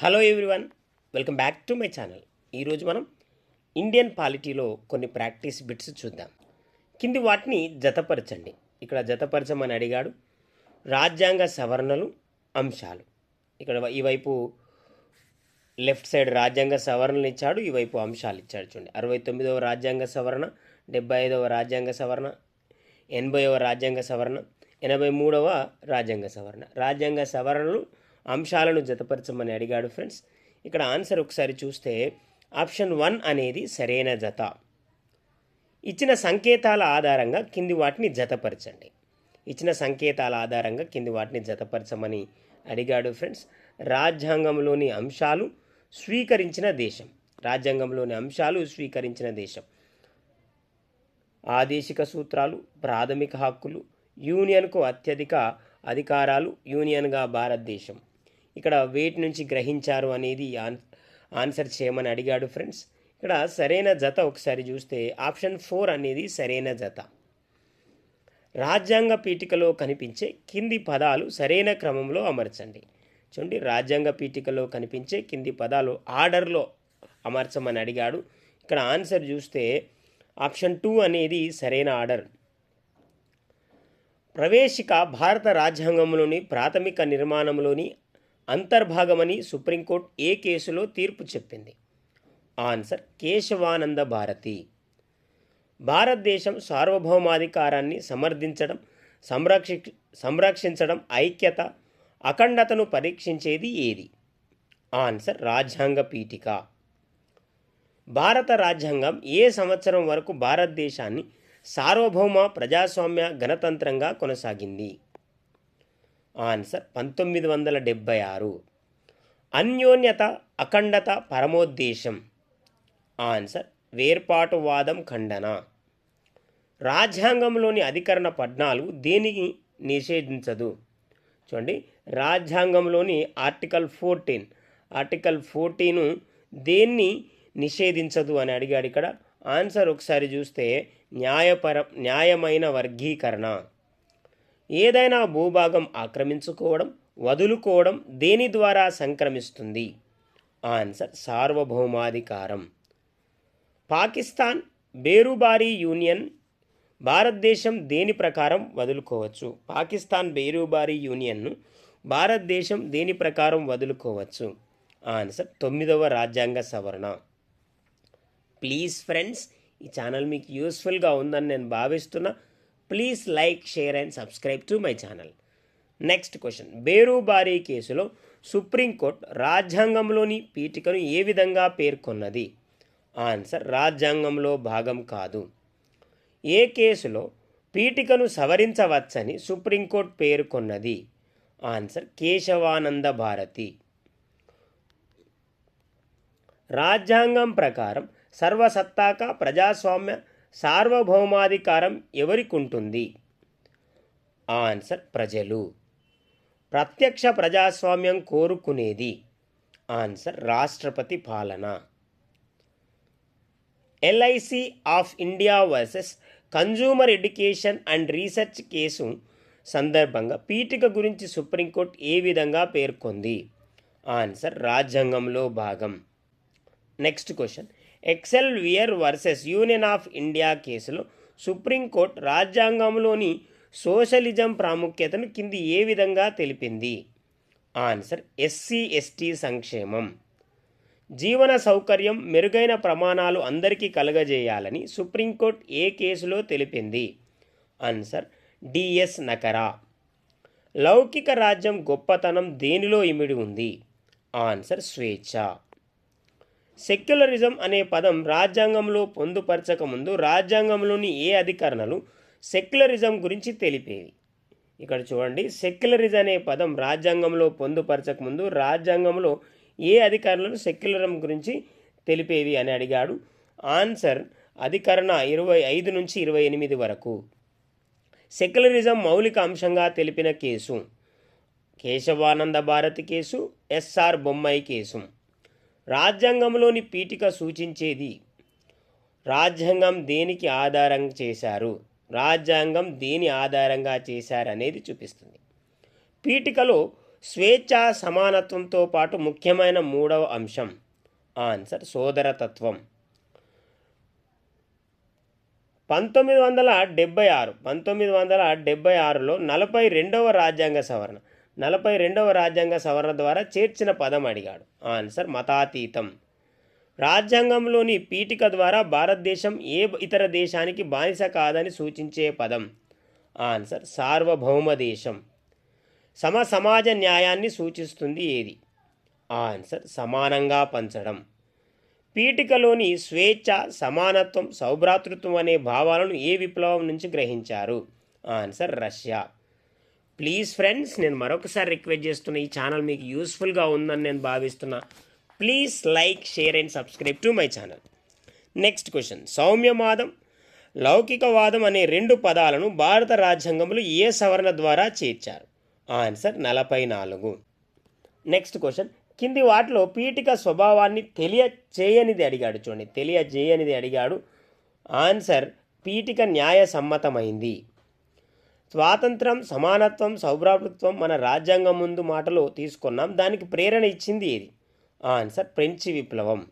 Hello everyone welcome back to my channel ఈరోజు మనం Indian పాలిటీలో కొన్ని ప్రాక్టీస్ బిట్స్ చూద్దాం. కింది వాటిని జతపరచండి. ఇక్కడ జతపరచమని అడిగాడు. రాజ్యాంగ సవరణలు అంశాలు. ఇక్కడ ఈ వైపు లెఫ్ట్ సైడ్ రాజ్యాంగ సవరణలు ఇచ్చాడు ఈ వైపు అంశాలు ఇచ్చాడు చూడండి. అరవై తొమ్మిదవ రాజ్యాంగ సవరణ డెబ్బై ఐదవ రాజ్యాంగ సవరణ ఎనభైవ రాజ్యాంగ సవరణ ఎనభై మూడవ రాజ్యాంగ సవరణ. రాజ్యాంగ సవరణలు అంశాలను జతపరచమని అడిగాడు ఫ్రెండ్స్. ఇక్కడ ఆన్సర్ ఒకసారి చూస్తే ఆప్షన్ వన్ అనేది సరైన జత. ఇచ్చిన సంకేతాల ఆధారంగా కింది వాటిని జతపరచండి. ఇచ్చిన సంకేతాల ఆధారంగా కింది వాటిని జతపరచమని అడిగాడు ఫ్రెండ్స్. రాజ్యాంగంలోని అంశాలు స్వీకరించిన దేశం. రాజ్యాంగంలోని అంశాలు స్వీకరించిన దేశం. ఆదేశిక సూత్రాలు ప్రాథమిక హక్కులు యూనియన్కు అత్యధిక అధికారాలు యూనియన్గా భారతదేశం. ఇక్కడ వేటి నుంచి గ్రహించారు అనేది ఆన్ ఆన్సర్ చేయమని అడిగాడు ఫ్రెండ్స్. ఇక్కడ సరైన జత ఒకసారి చూస్తే ఆప్షన్ ఫోర్ అనేది సరైన జత. రాజ్యాంగ పీఠికలో కనిపించే కింది పదాలు సరైన క్రమంలో అమర్చండి. చూడండి రాజ్యాంగ పీఠికలో కనిపించే కింది పదాలు ఆర్డర్లో అమర్చమని అడిగాడు. ఇక్కడ ఆన్సర్ చూస్తే ఆప్షన్ టూ అనేది సరైన ఆర్డర్. ప్రవేశిక భారత రాజ్యాంగంలోని ప్రాథమిక నిర్మాణంలోని అంతర్భాగమని సుప్రీంకోర్టు ఏ కేసులో తీర్పు చెప్పింది? ఆన్సర్ కేశవానంద భారతి. భారతదేశం సార్వభౌమాధికారాన్ని సమర్థించడం సంరక్షి సంరక్షించడం ఐక్యత అఖండతను పరీక్షించేది ఏది? ఆన్సర్ రాజ్యాంగ పీఠిక. భారత రాజ్యాంగం ఏ సంవత్సరం వరకు భారతదేశాన్ని సార్వభౌమ ప్రజాస్వామ్య గణతంత్రంగా కొనసాగింది? ఆన్సర్ పంతొమ్మిది వందల డెబ్భై ఆరు. అన్యోన్యత అఖండత పరమోద్దేశం. ఆన్సర్ వేర్పాటువాదం ఖండన. రాజ్యాంగంలోని అధికరణ పద్నాలుగు దేనికి నిషేధించదు? చూడండి రాజ్యాంగంలోని ఆర్టికల్ ఫోర్టీన్. ఆర్టికల్ ఫోర్టీను దేన్ని నిషేధించదు అని అడిగాడు ఇక్కడ? ఆన్సర్ ఒకసారి చూస్తే న్యాయపర న్యాయమైన వర్గీకరణ. ఏదైనా భూభాగం ఆక్రమించుకోవడం వదులుకోవడం దేని ద్వారా సంక్రమిస్తుంది? ఆన్సర్ సార్వభౌమాధికారం. పాకిస్తాన్ బేరుబారీ యూనియన్ భారతదేశం దేని ప్రకారం వదులుకోవచ్చు? పాకిస్తాన్ బేరుబారీ యూనియన్ను భారతదేశం దేని ప్రకారం వదులుకోవచ్చు? ఆన్సర్ తొమ్మిదవ రాజ్యాంగ సవరణ. ప్లీజ్ ఫ్రెండ్స్ ఈ ఛానల్ మీకు యూస్ఫుల్గా ఉందని నేను భావిస్తున్నా. Please like share and subscribe to my channel next question Berubari కేసులో సుప్రీంకోర్టు రాజ్యాంగంలోని పీఠికను ఏ విధంగా పేర్కొన్నది? ఆన్సర్ రాజ్యాంగంలో భాగం కాదు. ఏ కేసులో పీఠికను సవరించవచ్చని సుప్రీంకోర్టు పేర్కొన్నది? ఆన్సర్ కేశవానంద భారతి. రాజ్యాంగం ప్రకారం సర్వసత్తాక ప్రజాస్వామ్య సార్వభౌమాధికారం ఎవరికి ఉంటుంది ఆన్సర్ ప్రజలు. ప్రత్యక్ష ప్రజాస్వామ్యం కోరుకునేది. ఆన్సర్ రాష్ట్రపతి పాలన. LIC of India versus consumer education and research case సందర్భంగా పీఠిక గురించి సుప్రీంకోర్టు ఏ విధంగా పేర్కొంది? ఆన్సర్ రాజ్యాంగంలో భాగం. Next question. Excel Wear versus union of India కేసులో సుప్రీంకోర్టు రాజ్యాంగంలోని సోషలిజం ప్రాముఖ్యతను కింది ఏ విధంగా తెలిపింది? ఆన్సర్ ఎస్సీ ఎస్టీ సంక్షేమం. జీవన సౌకర్యం మెరుగైన ప్రమాణాలు అందరికీ కలగజేయాలని సుప్రీంకోర్టు ఏ కేసులో తెలిపింది? Answer D S Nakara. లౌకిక రాజ్యం గొప్పతనం దేనిలో ఇమిడి ఉంది? ఆన్సర్ స్వేచ్ఛ. సెక్యులరిజం అనే పదం రాజ్యాంగంలో పొందుపరచక ముందు రాజ్యాంగంలోని ఏ అధికరణలు సెక్యులరిజం గురించి తెలిపేవి? ఇక్కడ చూడండి. సెక్యులరిజం అనే పదం రాజ్యాంగంలో పొందుపరచక ముందు రాజ్యాంగంలో ఏ అధికారులను సెక్యులరిజం గురించి తెలిపేవి అని అడిగాడు. ఆన్సర్ అధికరణ ఇరవై ఐదు నుంచి ఇరవై ఎనిమిది వరకు. సెక్యులరిజం మౌలిక అంశంగా తెలిపిన case Kesavananda Bharati case S R Bommai case. రాజ్యాంగంలోని పీఠిక సూచించేది. రాజ్యాంగం దేనికి ఆధారం చేశారు? రాజ్యాంగం దేని ఆధారంగా చేశారనేది చూపిస్తుంది. పీఠికలో స్వేచ్ఛ సమానత్వంతో పాటు ముఖ్యమైన మూడవ అంశం ఆన్సర్ సోదరతత్వం. పంతొమ్మిది వందల డెబ్బై ఆరు పంతొమ్మిది వందల డెబ్బై ఆరులో నలభై రెండవ రాజ్యాంగ సవరణ. నలభై రెండవ రాజ్యాంగ సవరణ ద్వారా చేర్చిన పదం అడిగాడు. ఆన్సర్ మతాతీతం. రాజ్యాంగంలోని పీఠిక ద్వారా భారతదేశం ఏ ఇతర దేశానికి బానిస కాదని సూచించే పదం. ఆన్సర్ సార్వభౌమ దేశం. సమ సమాజ న్యాయాన్ని సూచిస్తుంది ఏది? ఆన్సర్ సమానంగా పంచడం. పీఠికలోని స్వేచ్ఛ సమానత్వం సౌభ్రాతృత్వం అనే భావాలను ఏ విప్లవం నుంచి గ్రహించారు? Answer Russia. ప్లీజ్ ఫ్రెండ్స్ నేను మరొకసారి రిక్వెస్ట్ చేస్తున్న ఈ ఛానల్ మీకు యూస్ఫుల్గా ఉందని నేను భావిస్తున్నా. Please like share and subscribe to my channel next question సౌమ్యవాదం లౌకికవాదం అనే రెండు పదాలను భారత రాజ్యాంగంలో ఏ సవరణ ద్వారా చేర్చారు? ఆన్సర్ నలభై నాలుగు. నెక్స్ట్ క్వశ్చన్ కింది వాటిలో పీఠిక స్వభావాన్ని తెలియచేయనిది అడిగాడు చూడండి. తెలియజేయనిది అడిగాడు. ఆన్సర్ పీఠిక న్యాయ సమ్మతమైంది స్వాతంత్రం సమానత్వం సౌభ్రాతృత్వం మన రాజ్యాంగం ముందు మాటలో తీసుకున్నాం. దానికి ప్రేరణ ఇచ్చింది ఏది? ఆన్సర్ ఫ్రెంచి విప్లవం.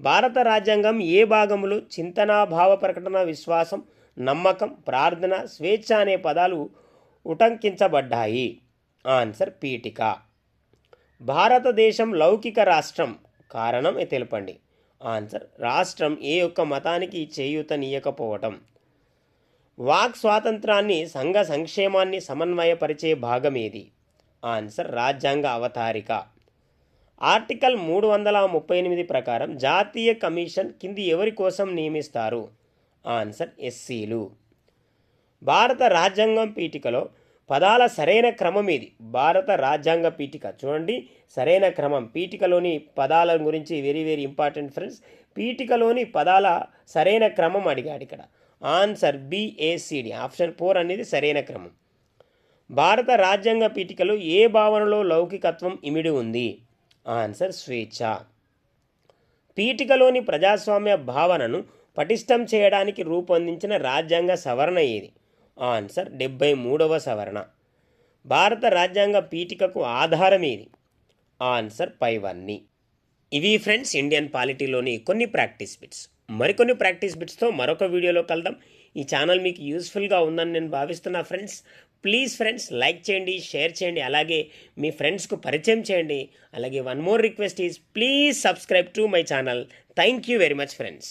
భారత రాజ్యాంగం ఏ భాగములు చింతన భావ ప్రకటన విశ్వాసం నమ్మకం ప్రార్థన స్వేచ్ఛ అనే పదాలు ఉటంకించబడ్డాయి? ఆన్సర్ పీఠిక. భారతదేశం లౌకిక రాష్ట్రం. కారణం తెలపండి. ఆన్సర్ రాష్ట్రం ఏ ఒక్క మతానికి చేయూతనియకపోవటం వాక్ స్వాతంత్రాన్ని సంఘ సంక్షేమాన్ని సమన్వయపరిచే భాగం ఏది? ఆన్సర్ రాజ్యాంగ అవతారిక. ఆర్టికల్ మూడు వందల ముప్పై ఎనిమిది ప్రకారం జాతీయ కమిషన్ కింది ఎవరి కోసం నియమిస్తారు? ఆన్సర్ ఎస్సీలు. భారత రాజ్యాంగం పీఠికలో పదాల సరైన క్రమం ఇది భారత రాజ్యాంగ పీఠిక. చూడండి సరైన క్రమం. పీఠికలోని పదాల గురించి వెరీ వెరీ ఇంపార్టెంట్ ఫ్రెండ్స్ పీఠికలోని పదాల సరైన క్రమం అడిగాడు ఇక్కడ. ఆన్సర్ బిఏసిడి ఆప్షన్ ఫోర్ అనేది సరైన క్రమం. భారత రాజ్యాంగ పీఠికలో ఏ భావనలో లౌకికత్వం ఇమిడి ఉంది? ఆన్సర్ స్వేచ్ఛ. పీఠికలోని ప్రజాస్వామ్య భావనను పటిష్టం చేయడానికి రూపొందించిన రాజ్యాంగ సవరణ ఏది? ఆన్సర్ డెబ్బై మూడవ సవరణ. భారత రాజ్యాంగ పీఠికకు ఆధారం ఏది? ఆన్సర్ పైవన్నీ. ఇవి ఫ్రెండ్స్ ఇండియన్ పాలిటీలోని కొన్ని ప్రాక్టీస్ బిట్స్. మరికొన్ని ప్రాక్టీస్ బిట్స్తో మరొక వీడియోలో కలుద్దాం. ఈ ఛానల్ మీకు యూస్ఫుల్గా ఉందని నేను భావిస్తున్నా ఫ్రెండ్స్ ప్లీజ్ ఫ్రెండ్స్ లైక్ చేయండి షేర్ చేయండి అలాగే మీ ఫ్రెండ్స్కు పరిచయం చేయండి. అలాగే one more request is please subscribe to my channel. Thank you very much friends.